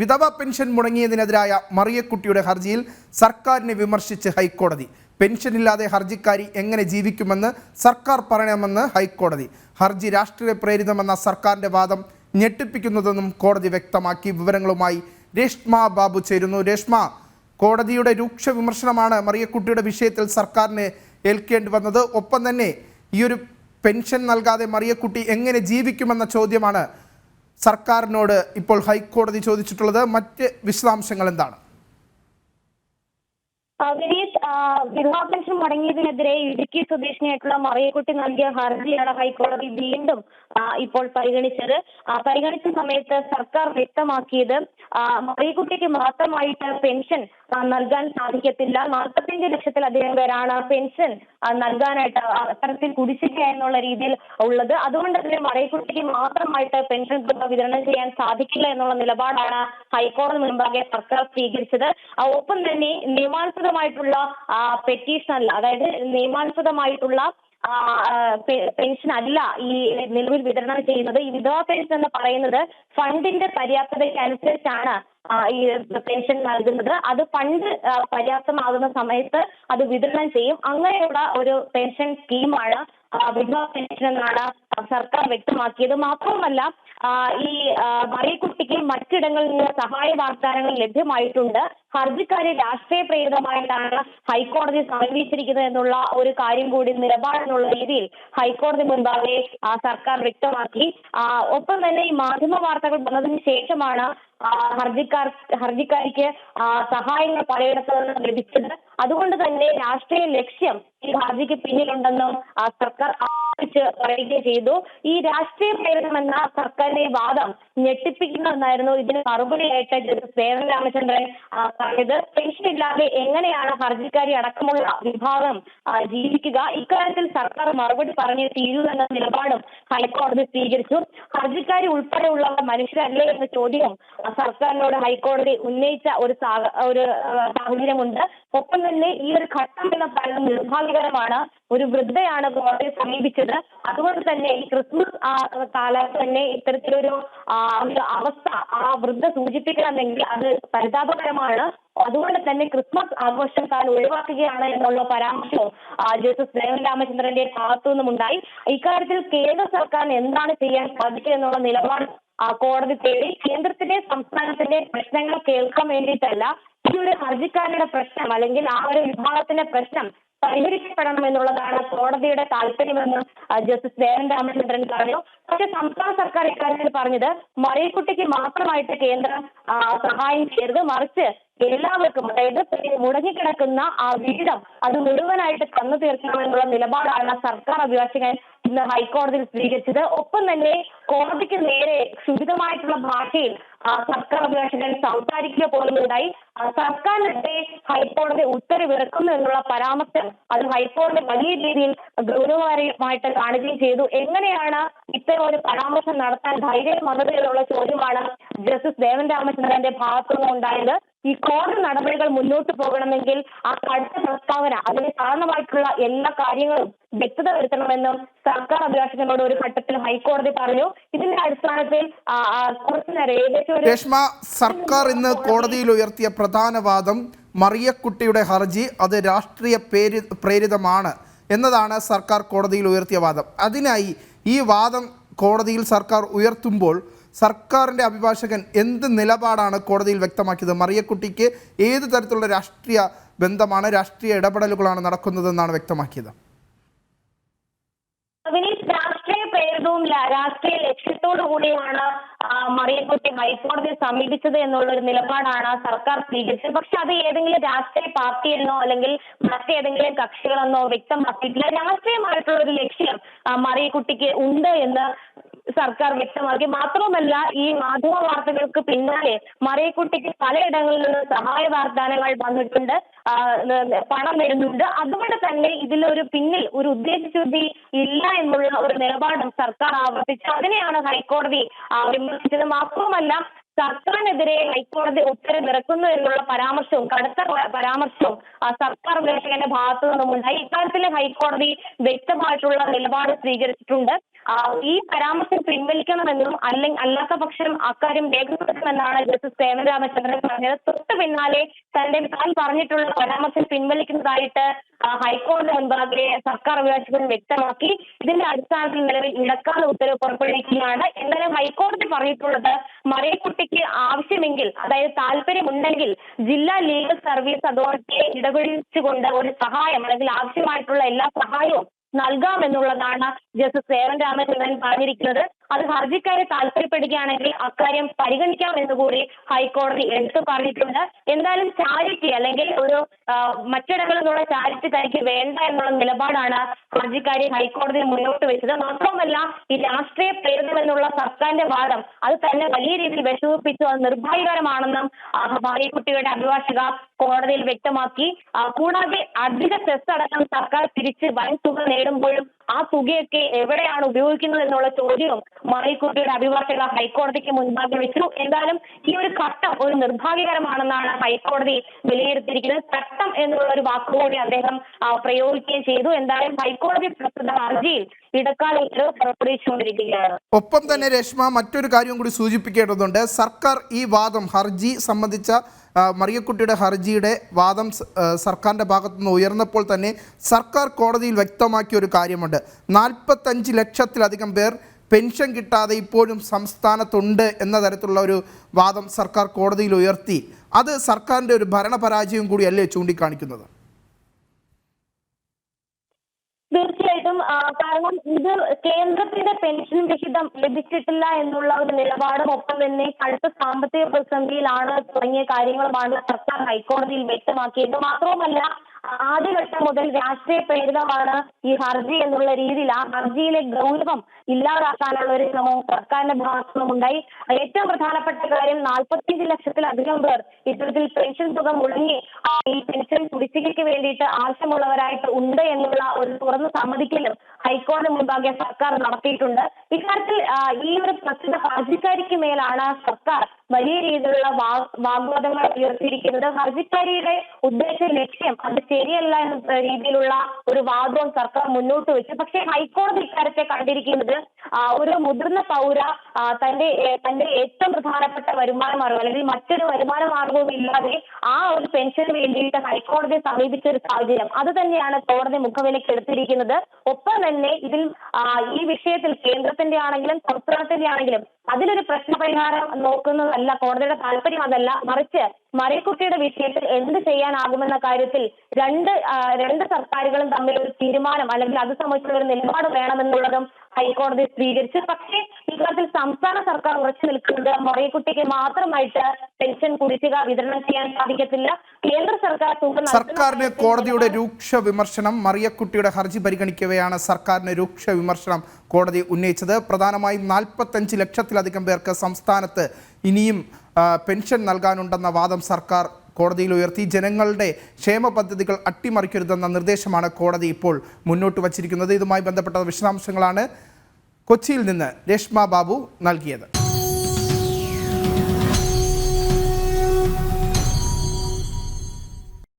വിധവ പെൻഷൻ മുടങ്ങിയതിനെതിരായ മറിയക്കുട്ടിയുടെ ഹർജിയിൽ സർക്കാരിനെ വിമർശിച്ച് ഹൈക്കോടതി. പെൻഷനില്ലാതെ ഹർജിക്കാരി എങ്ങനെ ജീവിക്കുമെന്ന് സർക്കാർ പറയണമെന്ന് ഹൈക്കോടതി. ഹർജി രാഷ്ട്രീയ പ്രേരിതമെന്ന സർക്കാരിന്റെ വാദം ഞെട്ടിപ്പിക്കുന്നതെന്നും കോടതി വ്യക്തമാക്കി. വിവരങ്ങളുമായി രേഷ്മ ബാബു ചേരുന്നു. രേഷ്മ കോടതിയുടെ രൂക്ഷ വിമർശനമാണ് മറിയക്കുട്ടിയുടെ വിഷയത്തിൽ സർക്കാരിന് ഏൽക്കേണ്ടി വന്നത്. ഒപ്പം തന്നെ ഈ ഒരു പെൻഷൻ നൽകാതെ മറിയക്കുട്ടി എങ്ങനെ ജീവിക്കുമെന്ന ചോദ്യമാണ് സർക്കാരിനോട് ഇപ്പോൾ ഹൈക്കോടതി ചോദിച്ചിട്ടുള്ളത് മറ്റ് വിശദാംശങ്ങൾ എന്താണ്? വിനീത് പെൻഷൻ മുടങ്ങിയതിനെതിരെ ഇടുക്കി സ്വദേശിനിയായിട്ടുള്ള മറിയക്കുട്ടി നൽകിയ ഹർജിയാണ് ഹൈക്കോടതി വീണ്ടും ഇപ്പോൾ പരിഗണിച്ചത്. പരിഗണിച്ച സമയത്ത് സർക്കാർ വ്യക്തമാക്കിയത് മറിയക്കുട്ടിക്ക് മാത്രമായിട്ട് പെൻഷൻ നൽകാൻ സാധിക്കത്തില്ല. നാൽപ്പത്തിയഞ്ച് ലക്ഷത്തിലധികം പേരാണ് പെൻഷൻ നൽകാനായിട്ട് അത്തരത്തിൽ കുടിശ്ശിക എന്നുള്ള രീതിയിൽ ഉള്ളത്. അതുകൊണ്ട് തന്നെ മറയക്കുട്ടിക്ക് മാത്രമായിട്ട് പെൻഷൻ തുക വിതരണം ചെയ്യാൻ സാധിക്കില്ല എന്നുള്ള നിലപാടാണ് ഹൈക്കോടതി മുൻപാകെ സർക്കാർ സ്വീകരിച്ചത്. ഒപ്പം തന്നെ നിയമാനുസൃതമായിട്ടുള്ള പെറ്റീഷൻ അല്ല അതായത് നിയമാനുസൃതമായിട്ടുള്ള പെൻഷൻ അല്ല ഈ നിലവിൽ വിതരണം ചെയ്യുന്നത്. ഈ വിധവാ പെൻഷൻ എന്ന് പറയുന്നത് ഫണ്ടിന്റെ പര്യാപ്തതയ്ക്ക് അനുസരിച്ചാണ് ആ, ഈ പെൻഷൻ നൽകുന്നത്. അത് ഫണ്ട് പര്യാപ്തമാകുന്ന സമയത്ത് അത് വിതരണം ചെയ്യും. അങ്ങനെയുള്ള ഒരു പെൻഷൻ സ്കീമാണ് വിധവാ പെൻഷൻ എന്നാണ് സർക്കാർ വ്യക്തമാക്കിയത് മാത്രവുമല്ല ഈ മറിയക്കുട്ടിക്ക് മറ്റിടങ്ങളിൽ നിന്ന് സഹായ വാഗ്ദാനങ്ങൾ ലഭ്യമായിട്ടുണ്ട്. ഹർജിക്കാരെ രാഷ്ട്രീയ പ്രേരിതമായിട്ടാണ് ഹൈക്കോടതി സമീപിച്ചിരിക്കുന്നത് എന്നുള്ള ഒരു കാര്യം കൂടി നിലപാടെന്നുള്ള രീതിയിൽ ഹൈക്കോടതി മുൻപാകെ സർക്കാർ വ്യക്തമാക്കി. ഒപ്പം തന്നെ ഈ മാധ്യമ വാർത്തകൾ വന്നതിന് ശേഷമാണ് ഹർജിക്കാർ ഹർജിക്കാരിക്ക് സഹായങ്ങൾ പലയിടത്തു നിന്നും ലഭിച്ചത്. അതുകൊണ്ട് തന്നെ രാഷ്ട്രീയ ലക്ഷ്യം ഈ ഹർജിക്ക് പിന്നിലുണ്ടെന്നും സർക്കാർ പറയുകയും ചെയ്തു. ഈ രാഷ്ട്രീയ പ്രേരിതമെന്ന സർക്കാരിന്റെ വാദം ഞെട്ടിപ്പിക്കുന്ന ഒന്നായിരുന്നു. ഇതിന് മറുപടിയായിട്ട് ജസ്റ്റിസ് വേദന രാമചന്ദ്രൻ പറഞ്ഞത് പെൻഷൻ ഇല്ലാതെ എങ്ങനെയാണ് ഹർജിക്കാരി അടക്കമുള്ള വിഭാഗം ജീവിക്കുക? ഇക്കാര്യത്തിൽ സർക്കാർ മറുപടി പറഞ്ഞേ തീരൂ എന്ന നിലപാടും ഹൈക്കോടതി സ്വീകരിച്ചു. ഹർജിക്കാരി ഉൾപ്പെടെയുള്ളവർ മനുഷ്യരല്ലേ എന്ന ചോദ്യവും സർക്കാരിനോട് ഹൈക്കോടതി ഉന്നയിച്ച ഒരു ഒരു സാഹചര്യമുണ്ട്. ഒപ്പം തന്നെ ഈ ഒരു ഘട്ടം എന്ന പറയുന്നത് നിർഭാഗ്യകരമാണ്. ഒരു വൃദ്ധയാണ് കോടതിയെ സമീപിച്ചത്. അതുകൊണ്ട് തന്നെ ഈ ക്രിസ്മസ് കാലത്ത് തന്നെ ഇത്തരത്തിലൊരു അവസ്ഥ ആ വൃദ്ധ സൂചിപ്പിക്കണമെങ്കിൽ അത് പരിതാപകരമാണ്. അതുകൊണ്ട് തന്നെ ക്രിസ്മസ് ആഘോഷം താൻ ഒഴിവാക്കുകയാണ് എന്നുള്ള പരാമർശവും ജസ്റ്റിസ് ദേവൻ രാമചന്ദ്രന്റെ ഭാഗത്തു നിന്നുമുണ്ടായി ഇക്കാര്യത്തിൽ കേന്ദ്ര സർക്കാർ എന്താണ് ചെയ്യാൻ സാധിക്കുക എന്നുള്ള നിലപാട് കോടതി തേടി കേന്ദ്രത്തിന്റെ സംസ്ഥാനത്തിന്റെ പ്രശ്നങ്ങൾ കേൾക്കാൻ വേണ്ടിയിട്ടല്ല ഈ ഒരു ഹർജിക്കാരുടെ പ്രശ്നം അല്ലെങ്കിൽ ആ ഒരു വിഭാഗത്തിന്റെ പ്രശ്നം പരിഹരിക്കപ്പെടണം എന്നുള്ളതാണ് കോടതിയുടെ താല്പര്യമെന്ന് ജസ്റ്റിസ് വേദൻ രാമചന്ദ്രൻ പറഞ്ഞു. പക്ഷെ സംസ്ഥാന സർക്കാർ ഇക്കാര്യത്തിൽ പറഞ്ഞത് മറിയക്കുട്ടിക്ക് മാത്രമായിട്ട് കേന്ദ്രം സഹായം ചെയ്യരുത് മറിച്ച് എല്ലാവർക്കും അതായത് മുടങ്ങിക്കിടക്കുന്ന ആ വീതം അത് മുഴുവനായിട്ട് തന്നു തീർക്കണമെന്നുള്ള നിലപാടാണ് സർക്കാർ അഭിഭാഷകൻ ഇന്ന് ഹൈക്കോടതിയിൽ സ്വീകരിച്ചത്. ഒപ്പം തന്നെ കോടതിക്ക് നേരെ ക്ഷുഭിതമായിട്ടുള്ള ഭാഷയിൽ സർക്കാർ അഭിഭാഷകൻ സംസാരിക്കുക പോലും ഉണ്ടായി. സർക്കാരിനെതിരെ ഹൈക്കോടതി ഉത്തരവിറക്കുന്നു എന്നുള്ള പരാമർശം അത് ഹൈക്കോടതി വലിയ രീതിയിൽ ഗൗരവമായിട്ട് കാണുകയും ചെയ്തു. എങ്ങനെയാണ് ഇത്തരം ഒരു പരാമർശം നടത്താൻ ധൈര്യം വന്നത് എന്നുള്ള ചോദ്യമാണ് ജസ്റ്റിസ് ദേവൻ രാമചന്ദ്രന്റെ ഭാഗത്തുനിന്ന് ഉണ്ടായത് ഈ കോടതി നടപടികൾ മുന്നോട്ട് പോകണമെങ്കിൽ ആ കടുത്ത പ്രസ്താവന അതിന് കാരണമായിട്ടുള്ള എല്ലാ കാര്യങ്ങളും വ്യക്തത വരുത്തണമെന്നും സർക്കാർ അഭിഭാഷകനോട് ഒരു ഘട്ടത്തിൽ ഹൈക്കോടതി പറഞ്ഞു. ഇതിന്റെ അടിസ്ഥാനത്തിൽ കുറച്ചു സർക്കാർ ഇന്ന് കോടതിയിൽ ഉയർത്തിയ പ്രധാന വാദം മറിയക്കുട്ടിയുടെ ഹർജി അത് രാഷ്ട്രീയ പേരി പ്രേരിതമാണ് എന്നതാണ് സർക്കാർ കോടതിയിൽ ഉയർത്തിയ വാദം. അതിനായി ഈ വാദം കോടതിയിൽ സർക്കാർ ഉയർത്തുമ്പോൾ സർക്കാരിന്റെ അഭിഭാഷകൻ എന്ത് നിലപാടാണ് കോടതിയിൽ വ്യക്തമാക്കിയത്? മറിയക്കുട്ടിക്ക് ഏത് തരത്തിലുള്ള രാഷ്ട്രീയ ബന്ധമാണ് രാഷ്ട്രീയ ഇടപെടലുകളാണ് നടക്കുന്നതെന്നാണ് വ്യക്തമാക്കിയത്? രാഷ്ട്രീയ പ്രേരിതവും രാഷ്ട്രീയ ലക്ഷ്യത്തോടു കൂടിയാണ് മറിയക്കുട്ടി ഹൈക്കോടതിയെ സമീപിച്ചത് എന്നുള്ള ഒരു നിലപാടാണ് സർക്കാർ സ്വീകരിച്ചത്. പക്ഷെ അത് ഏതെങ്കിലും രാഷ്ട്രീയ പാർട്ടിയെന്നോ അല്ലെങ്കിൽ മറ്റേതെങ്കിലും കക്ഷികളെന്നോ വ്യക്തമാക്കിയിട്ടില്ല. രാഷ്ട്രീയമായിട്ടുള്ള ഒരു ലക്ഷ്യം മറിയക്കുട്ടിക്ക് ഉണ്ട് എന്ന് സർക്കാർ വ്യക്തമാക്കി. മാത്രവുമല്ല ഈ മാധ്യമ വാർത്തകൾക്ക് പിന്നാലെ മറിയക്കുട്ടിക്ക് പലയിടങ്ങളിൽ നിന്ന് സഹായ വാഗ്ദാനങ്ങൾ വന്നിട്ടുണ്ട്. പണം വരുന്നുണ്ട്. അതുകൊണ്ട് തന്നെ ഇതിലൊരു പിന്നിൽ ഒരു ഉദ്ദേശശുദ്ധി ഇല്ല എന്നുള്ള ഒരു നിലപാടും സർക്കാർ ആവർത്തിച്ചു. അതിനെയാണ് ഹൈക്കോടതി വിമർശിച്ചത് മാത്രവുമല്ല സർക്കാരിനെതിരെ ഹൈക്കോടതി ഉത്തരവിറക്കുന്നു എന്നുള്ള പരാമർശവും കടുത്ത പരാമർശവും സർക്കാർ അഭിഭാഷകന്റെ ഭാഗത്തു നിന്നും ഉണ്ടായി ഇക്കാര്യത്തിൽ ഹൈക്കോടതി വ്യക്തമായിട്ടുള്ള നിലപാട് സ്വീകരിച്ചിട്ടുണ്ട്. ഈ പരാമർശം പിൻവലിക്കണമെന്നും അല്ലെങ്കിൽ അല്ലാത്ത പക്ഷം അക്കാര്യം രേഖപ്പെടുത്തുമെന്നാണ് ജസ്റ്റിസ് സേവന രാമചന്ദ്രൻ പറഞ്ഞത്. തൊട്ട് പിന്നാലെ തന്റെ താൻ പറഞ്ഞിട്ടുള്ള പരാമർശം പിൻവലിക്കുന്നതായിട്ട് ഹൈക്കോടതി മുൻപാകെ സർക്കാർ അഭിഭാഷകൻ വ്യക്തമാക്കി. ഇതിന്റെ അടിസ്ഥാനത്തിൽ നിലവിൽ ഇടക്കാല ഉത്തരവ് പുറപ്പെടുവിക്കുകയാണ്. എന്നാലും ഹൈക്കോടതി പറഞ്ഞിട്ടുള്ളത് മറിയക്കുട്ടിക്ക് ആവശ്യമെങ്കിൽ അതായത് താല്പര്യമുണ്ടെങ്കിൽ ജില്ലാ ലീഗൽ സർവീസ് അതോറിറ്റിയെ ഇടപെടിച്ചുകൊണ്ട് ഒരു സഹായം അല്ലെങ്കിൽ ആവശ്യമായിട്ടുള്ള എല്ലാ സഹായവും നൽകാമെന്നുള്ളതാണ് ജസ്റ്റിസ് സേവൻ രാമചന്ദ്രൻ പറഞ്ഞിരിക്കുന്നത്. അത് ഹർജിക്കാരെ താല്പര്യപ്പെടുകയാണെങ്കിൽ അക്കാര്യം പരിഗണിക്കാമെന്ന് കൂടി ഹൈക്കോടതി എടുത്തു പറഞ്ഞിട്ടുണ്ട്. എന്തായാലും ചാരിറ്റി അല്ലെങ്കിൽ ഒരു മറ്റിടങ്ങളിൽ നിന്നുള്ള ചാരിറ്റി തനിക്ക് വേണ്ട എന്നുള്ള നിലപാടാണ് ഹർജിക്കാരി ഹൈക്കോടതി മുന്നോട്ട് വെച്ചത്. മാത്രമല്ല ഈ രാഷ്ട്രീയ പ്രേരിതമെന്നുള്ള സർക്കാരിന്റെ വാദം അത് തന്നെ വലിയ രീതിയിൽ വിഷമിപ്പിച്ചു. അത് നിർഭാഗ്യകരമാണെന്നും ഭാര്യ ഭാര്യക്കുട്ടിയുടെ അഭിഭാഷക കോടതിയിൽ വ്യക്തമാക്കി കൂടാതെ അധിക സെസ് അടക്കം സർക്കാർ തിരിച്ച് വൻ തുക നേടുമ്പോഴും ആ തുകയൊക്കെ എവിടെയാണ് ഉപയോഗിക്കുന്നത് എന്നുള്ള ചോദ്യവും മറിയക്കുട്ടിയുടെ അഭിഭാഷക ഹൈക്കോടതിക്ക് മുൻപാകെ വെച്ചു. എന്തായാലും ഈ ഒരു ഘട്ടം ഒരു നിർഭാഗ്യകരമാണെന്നാണ് ഹൈക്കോടതി വിലയിരുത്തിയിരിക്കുന്നത്. ചട്ടം എന്നുള്ള ഒരു വാക്കുകൂടി അദ്ദേഹം പ്രയോഗിക്കുകയും ചെയ്തു. എന്തായാലും ഹൈക്കോടതി പ്രസ്തുത ഹർജിയിൽ ഇടക്കാല ഒപ്പം തന്നെ രേഷ്മ മറ്റൊരു കാര്യം കൂടി സൂചിപ്പിക്കേണ്ടതുണ്ട്. സർക്കാർ ഈ വാദം ഹർജി സംബന്ധിച്ച മറിയക്കുട്ടിയുടെ ഹർജിയുടെ വാദം സർക്കാരിന്റെ ഭാഗത്തുനിന്ന് ഉയർന്നപ്പോൾ തന്നെ സർക്കാർ കോടതിയിൽ വ്യക്തമാക്കിയ ഒരു കാര്യമുണ്ട്. നാൽപ്പത്തഞ്ച് ലക്ഷത്തിലധികം പേർ പെൻഷൻ കിട്ടാതെ ഇപ്പോഴും സംസ്ഥാനത്തുണ്ട് എന്ന തരത്തിലുള്ള ഒരു വാദം സർക്കാർ കോടതിയിൽ ഉയർത്തി. അത് സർക്കാരിന്റെ ഒരു ഭരണപരാജയം കൂടിയല്ലേ ചൂണ്ടിക്കാണിക്കുന്നത് തീർച്ചയായിട്ടും ആ, കാരണം ഇത് കേന്ദ്രത്തിന്റെ പെൻഷൻ വിഹിതം ലഭിച്ചിട്ടില്ല എന്നുള്ള ഒരു നിലപാടും ഒപ്പം തന്നെ കടുത്ത സാമ്പത്തിക പ്രതിസന്ധിയിലാണ് തുടങ്ങിയ കാര്യങ്ങളുമാണ് സർക്കാർ ഹൈക്കോടതിയിൽ വ്യക്തമാക്കിയത്. മാത്രവുമല്ല ആദ്യഘട്ടം മുതൽ രാഷ്ട്രീയ പ്രേരിതമാണ് ഈ ഹർജി എന്നുള്ള രീതിയിൽ ആ ഹർജിയിലെ ഗൗരവം ഇല്ലാതാക്കാനുള്ള ഒരു ശ്രമവും സർക്കാരിന്റെ ഭാഗത്തു നിന്നുണ്ടായി ഏറ്റവും പ്രധാനപ്പെട്ട കാര്യം നാൽപ്പത്തിയഞ്ച് ലക്ഷത്തിലധികം പേർ ഇത്തരത്തിൽ പെൻഷൻ തുക മുടങ്ങി ഈ പെൻഷൻ കുടിശ്ശികയ്ക്ക് വേണ്ടിയിട്ട് ആവശ്യമുള്ളവരായിട്ട് ഉണ്ട് എന്നുള്ള ഒരു തുറന്ന് സമ്മതിക്കലും ഹൈക്കോടതി മുൻപാകെ സർക്കാർ നടത്തിയിട്ടുണ്ട്. ഇക്കാര്യത്തിൽ ഈ ഒരു പ്രസ്തുത ഹർജിക്കാരിക്ക് മേലാണ് സർക്കാർ വലിയ രീതിയിലുള്ള വാഗ്വാദങ്ങൾ ഉയർത്തിയിരിക്കുന്നത് ഹർജിക്കാരിയുടെ ഉദ്ദേശ ലക്ഷ്യം. അത് ശരിയല്ല എന്ന രീതിയിലുള്ള ഒരു വാദവും സർക്കാർ മുന്നോട്ട് വെച്ചു. പക്ഷേ ഹൈക്കോടതി ഇക്കാര്യത്തെ കണ്ടിരിക്കുന്നത് ഒരു മുതിർന്ന പൗര തന്റെ തന്റെ ഏറ്റവും പ്രധാനപ്പെട്ട വരുമാന മാർഗം അല്ലെങ്കിൽ മറ്റൊരു വരുമാന മാർഗവും ഇല്ലാതെ ആ ഒരു പെൻഷന് വേണ്ടിയിട്ട് ഹൈക്കോടതിയെ സമീപിച്ച ഒരു സാഹചര്യം. അത് തന്നെയാണ് കോടതി മുഖവിലേക്ക് എടുത്തിരിക്കുന്നത്. ഒപ്പം തന്നെ ഇതിൽ ഈ വിഷയത്തിൽ കേന്ദ്രത്തിന്റെ ആണെങ്കിലും സംസ്ഥാനത്തിന്റെ ആണെങ്കിലും അതിലൊരു പ്രശ്നപരിഹാരം നോക്കുന്നതല്ല കോടതിയുടെ താല്പര്യം അതല്ല. മറിച്ച് മറിയക്കുട്ടിയുടെ വിഷയത്തിൽ എന്ത് ചെയ്യാനാകുമെന്ന കാര്യത്തിൽ രണ്ട് രണ്ട് സർക്കാരുകളും തമ്മിൽ ഒരു തീരുമാനം അല്ലെങ്കിൽ അത് സംബന്ധിച്ചുള്ള ഒരു നിലപാട് വേണമെന്നുള്ളതും ഹൈക്കോടതി സ്വീകരിച്ചു. പക്ഷേ ഇക്കാര്യത്തിൽ സംസ്ഥാന സർക്കാർ ഉറച്ചു നിൽക്കുന്നത് മറിയക്കുട്ടിക്ക് മാത്രമായിട്ട് പെൻഷൻ കുടിശ്ശിക വിതരണം ചെയ്യാൻ സാധിക്കത്തില്ല. കേന്ദ്ര സർക്കാർ സർക്കാരിന് കോടതിയുടെ രൂക്ഷ വിമർശനം മറിയക്കുട്ടിയുടെ ഹർജി പരിഗണിക്കവെയാണ് സർക്കാരിന് രൂക്ഷ വിമർശനം കോടതി ഉന്നയിച്ചത്. പ്രധാനമായും നാൽപ്പത്തഞ്ച് ലക്ഷത്തിലധികം പേർക്ക് സംസ്ഥാനത്ത് ഇനിയും പെൻഷൻ നൽകാനുണ്ടെന്ന വാദം സർക്കാർ കോടതിയിൽ ഉയർത്തി. ജനങ്ങളുടെ ക്ഷേമ പദ്ധതികൾ അട്ടിമറിക്കരുതെന്ന നിർദ്ദേശമാണ് കോടതി ഇപ്പോൾ മുന്നോട്ട് വച്ചിരിക്കുന്നത്. ഇതുമായി ബന്ധപ്പെട്ട വിശദാംശങ്ങളാണ് കൊച്ചിയിൽ നിന്ന് രേഷ്മ ബാബു നൽകിയത്.